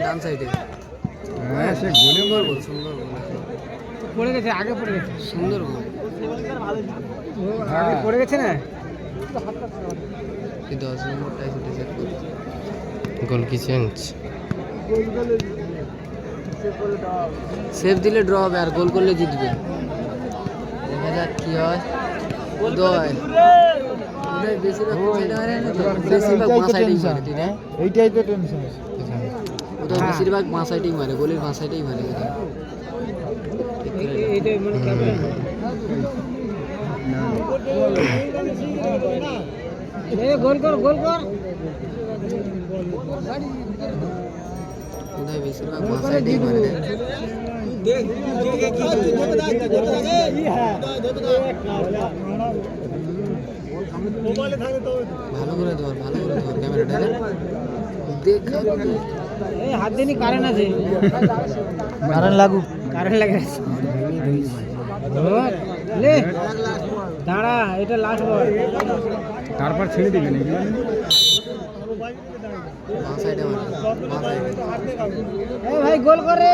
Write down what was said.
ডান সাইডে। হ্যাঁ সে গোলে বল সুন্দর পড়ে গেছে আগে পড়ে গেছে। সুন্দর বল আগে পড়ে গেছে না? কি দশ নম্বরটাই ছুটে সেট গোল কি চেঞ্জ সেভ দিলে ড্র হবে আর গোল করলে জিতবে। দেখা যাক কি হয়। বেশিরভাগ না বেশিরভাগ এইটাই তো টেনশন উদয় বেশিরভাগ বাঁ সাইডেই মারে গোলের বাঁ সাইডেই মারে মানে গোল কর গোল কর। উদয় বেশিরভাগ বাঁ সাইডেই মারে ভালো করে ধর ভালো করে ধর ক্যামেরাটা দেখা। हाथ देनी कारण है कारण लागू कारण लगे ले দাঁড়া এটা লাস্ট বল তারপর ছেড়ে দিবে ভাই গোল করে।